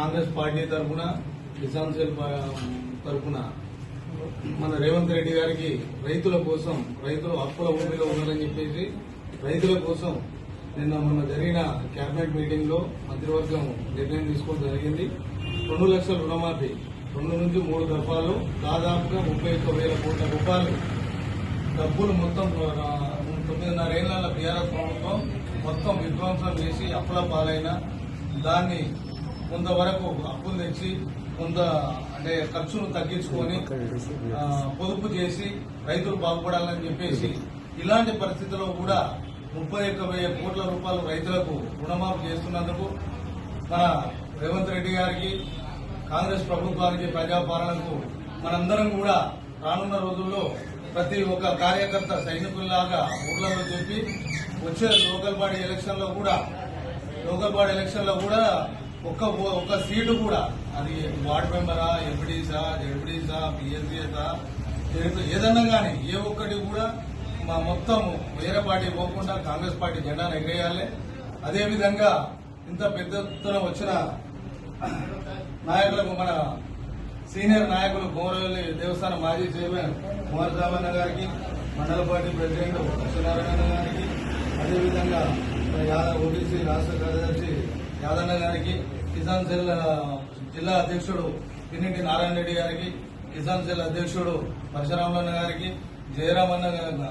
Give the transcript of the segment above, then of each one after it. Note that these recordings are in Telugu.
కాంగ్రెస్ పార్టీ తరఫున కిసాన్ సెల్ తరఫున మన రేవంత్ రెడ్డి గారికి రైతుల కోసం రైతులు అప్పుల భూమిలో ఉన్నారని చెప్పేసి రైతుల కోసం నిన్న మొన్న జరిగిన కేబినెట్ మీటింగ్లో మంత్రివర్గం నిర్ణయం తీసుకోవడం జరిగింది. రెండు లక్షల రుణమాఫీ రెండు నుంచి మూడు దఫాలు దాదాపుగా ముప్పై ఒక్క వేల కోట్ల రూపాయలు డబ్బులు మొత్తం తొమ్మిదిన్నర ఏళ్ళ బీఆర్ఎస్ ప్రభుత్వం మొత్తం విధ్వంసం చేసి అప్పుల పాలైన దాన్ని కొంతవరకు అప్పులు తెచ్చి కొంత అంటే ఖర్చును తగ్గించుకొని పొదుపు చేసి రైతులు బాగుపడాలని చెప్పేసి ఇలాంటి పరిస్థితుల్లో కూడా ముప్పై ఒక్క వెయ్యి కోట్ల రూపాయలు రైతులకు రుణమాఫీ చేస్తున్నందుకు మన రేవంత్ రెడ్డి గారికి కాంగ్రెస్ ప్రభుత్వానికి ప్రజాపాలనకు మనందరం కూడా రానున్న రోజుల్లో ప్రతి ఒక్క కార్యకర్త సైనికుల్లాగా ఊర్లలో చెప్పి వచ్చే లోకల్ బాడీ ఎలక్షన్లో కూడా లోకల్ బాడీ ఎలక్షన్లో కూడా ఒక్క ఒక్క సీటు కూడా. అది వార్డ్ మెంబరా ఎంపీడీసా జడ్పీడీసా పిఎస్సీసా ఏదన్నా కానీ ఏ ఒక్కటి కూడా మా మొత్తం వేరే పార్టీ పోకుండా కాంగ్రెస్ పార్టీ జెండాను ఎగరేయాలి. అదేవిధంగా ఇంత పెద్ద ఎత్తున వచ్చిన నాయకులకు మన సీనియర్ నాయకులు కోమరవెల్లి దేవస్థానం మాజీ చైర్మన్ కుమార్ సామన్న గారికి మండల పార్టీ ప్రెసిడెంట్ సత్యనారాయణ గారికి అదేవిధంగా యాదవ్ ఓబీసీ రాష్ట్ర కార్యదర్శి యాదన్న గారికి కిసాన్ సెల్ జిల్లా అధ్యక్షుడు పిన్నింటి నారాయణ రెడ్డి గారికి కిసాన్ సెల్ అధ్యక్షుడు పరశురామన్న గారికి జయరామన్న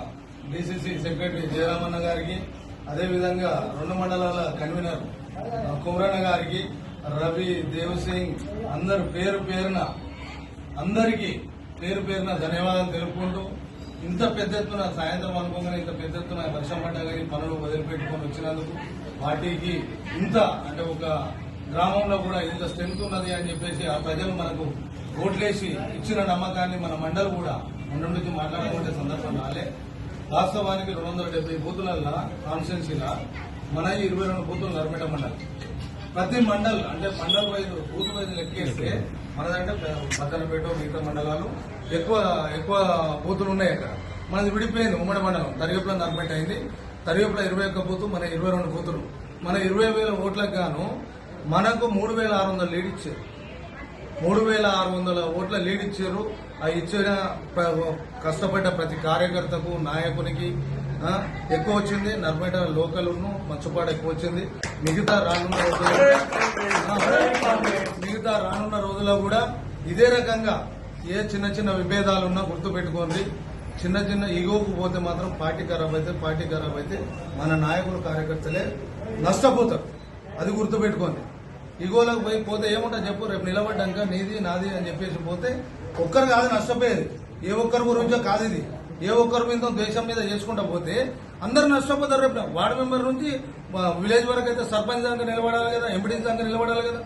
డిసిసి సెక్రటరీ జయరామన్న గారికి అదేవిధంగా రెండు మండలాల కన్వీనర్ ఆ, కుమరన్న గారికి రవి దేవసింగ్ అందరు పేరు పేరున అందరికీ పేరు పేరున ధన్యవాదాలు తెలుపుకుంటూ ఇంత పెద్ద ఎత్తున సాయంత్రం అనుకోగానే ఇంత పెద్ద ఎత్తున వర్షం పడ్డా కానీ పనులు వదిలిపెట్టుకొని వచ్చినందుకు పార్టీకి ఇంత అంటే ఒక గ్రామంలో కూడా ఇంత స్ట్రెంత్ ఉన్నది అని చెప్పేసి ఆ ప్రజలు మనకు ఓట్లేసి ఇచ్చిన నమ్మకాన్ని మన మండలి కూడా మండలి నుంచి మాట్లాడుకుంటే సందర్భం రాలే. వాస్తవానికి రెండు వందల డెబ్బై బూతులల్లో కాన్స్టెన్సీలా మన ఇరవై రెండు బూతులు నర్మేట ప్రతి మండల్ అంటే మండల్ వైజ్ బూత్ వైజ్ లెక్కేస్తే మనదంటే పద్దనపేట మిగతా మండలాలు ఎక్కువ ఎక్కువ బూతులు ఉన్నాయి అక్కడ. మనది విడిపోయింది ఉమ్మడి మండలం తరిగేపుల నర్మేట అయింది. తరిగేపుల ఇరవై ఒక్క బూతు మన ఇరవై రెండు బూతులు. మన ఇరవై వేల ఓట్లకు గాను మనకు మూడు వేల ఆరు వందల లీడ్ ఇచ్చారు. మూడు వేల ఆరు వందల ఓట్ల లీడ్ ఇచ్చారు. ఆ ఇచ్చిన కష్టపడ్డ ప్రతి కార్యకర్తకు నాయకునికి ఎక్కువ వచ్చింది నర్మేట లోకల్ మచ్చుపాడ ఎక్కువ వచ్చింది. మిగతా రానున్న రోజుల్లో మిగతా రానున్న రోజుల్లో కూడా ఇదే రకంగా ఏ చిన్న చిన్న విభేదాలు ఉన్నా గుర్తు పెట్టుకోండి. చిన్న చిన్న ఈగోకు పోతే మాత్రం పార్టీ ఖరాబ్ అయితే పార్టీ ఖరాబ్ అయితే మన నాయకులు కార్యకర్తలే నష్టపోతారు. అది గుర్తు పెట్టుకోండి. ఇగోలకు పోయి పోతే ఏముంటుంది చెప్పు రేపు నిలబడ్డాక నీది నాది అని చెప్పేసి పోతే ఒక్కరు కాదు నష్టపోయేది. ఏ ఒక్కరి గురించో కాదు ఇది. ఏ ఒక్కరి మీద దేశం మీద చేసుకుంటా పోతే అందరు నష్టపోతారు రేపు వార్డు మెంబర్ నుంచి మా విలేజ్ వరకు అయితే సర్పంచ్ దాకా నిలబడాలి కదా ఎంపీడీ దాకా నిలబడాలి కదా.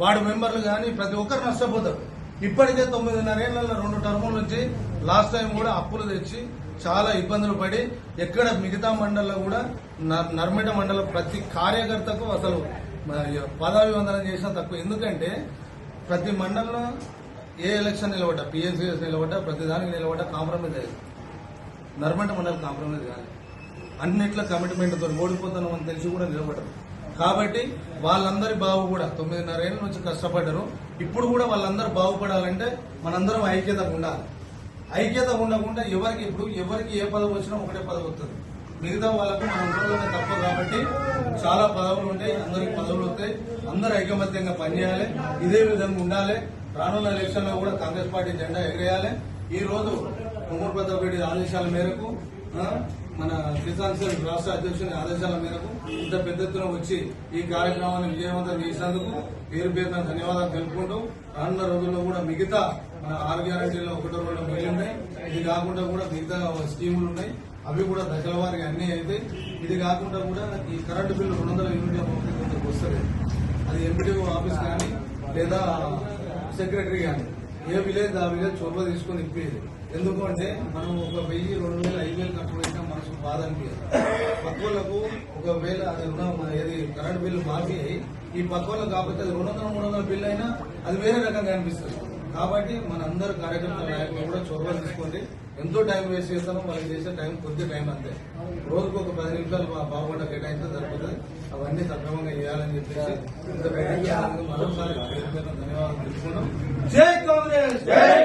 వార్డు మెంబర్లు కానీ ప్రతి ఒక్కరు నష్టపోతారు ఇప్పటికే తొమ్మిదిన్నర రెండు టర్ముల నుంచి లాస్ట్ టైం కూడా అప్పులు తెచ్చి చాలా ఇబ్బందులు పడి ఎక్కడ మిగతా మండల్లో కూడా నర్- మండలం ప్రతి కార్యకర్తకు అసలు పదవి వందనం చేసినా తక్కువ. ఎందుకంటే ప్రతి మండలంలో ఏ ఎలక్షన్ నిలబడ్డా పిఎస్సీఎస్ నిలబడ్డా ప్రతిదానికి నిలబడ్డా కాంప్రమైజ్ అయ్యింది నర్మంట మనకు కాంప్రమైజ్ కాదు అన్నిట్లో కమిట్మెంట్తో ఓడిపోతాను అని తెలిసి కూడా నిలబడరు కాబట్టి వాళ్ళందరి బాగు కూడా తొమ్మిదిన్నర ఏళ్ళ నుంచి కష్టపడ్డారు. ఇప్పుడు కూడా వాళ్ళందరూ బాగుపడాలంటే మనందరం ఐక్యత ఉండాలి. ఐక్యత ఉండకుండా ఎవరికి ఇప్పుడు ఎవరికి ఏ పదవి వచ్చినా ఒకటే పదవి వస్తుంది. మిగతా వాళ్ళకు మన ఊళ్ళోనే తప్ప కాబట్టి చాలా పదవులు ఉంటాయి అందరికి పదవులు వస్తాయి. అందరూ ఐకమత్యంగా పనిచేయాలి. ఇదే విధంగా ఉండాలి. రానున్న ఎలక్షన్లో కూడా కాంగ్రెస్ పార్టీ జెండా ఎగరేయాలి. ఈ రోజు ఉమ్మడి రెడ్డి ఆదేశాల మేరకు మన కిసాన్ రాష్ట్ర అధ్యక్షుని ఆదేశాల మేరకు ఇంత పెద్ద ఎత్తున వచ్చి ఈ కార్యక్రమాన్ని విజయవంతం చేసినందుకు పేరు పేరున ధన్యవాదాలు తెలుపుకుంటూ రానున్న రోజుల్లో కూడా మిగతా మన ఆరు గ్యారంటీలో ఒకటో రెండు బిల్లు ఉన్నాయి. ఇది కాకుండా కూడా మిగతా స్కీములు ఉన్నాయి. అవి కూడా దశల వారికి అన్ని అయితే ఇది కాకుండా కూడా ఈ కరెంటు బిల్లు రెండు వందల యూనిట్ల వస్తుంది అది ఎంపీడీఓ ఆఫీస్ కానీ లేదా సెక్రటరీ కానీ ఏ విలేజ్ ఆ విలేజ్ చొరవ తీసుకొని ఇప్పేది. ఎందుకంటే మనం ఒక వెయ్యి రెండు వేలు ఐదు వేలు ఖర్చు పెట్టినా మనసు బాధ అనిపించదు. పక్కలకు ఒకవేళ అది ఉన్న ఏది కరెంట్ బిల్లు మాఫీ అయ్యి ఈ పక్కలకు కాకపోతే అది రెండు వందల మూడు వందల బిల్లు అయినా అది వేరే రకంగా అనిపిస్తుంది. కాబట్టి మన అందరు కార్యకర్తల నాయకులు కూడా చొరవ తీసుకోండి. ఎంతో టైం వేస్ట్ చేస్తామో వాళ్ళకి చేసే టైం కొద్ది టైం అంతే. రోజుకు ఒక పది నిమిషాలు మా బాగుండ కేటాయిస్తే సరిపోతుంది. అవన్నీ సక్రమంగా చేయాలని చెప్పేసి ఇంత మరోసారి ధన్యవాదాలు తెలుసుకున్నాం Jai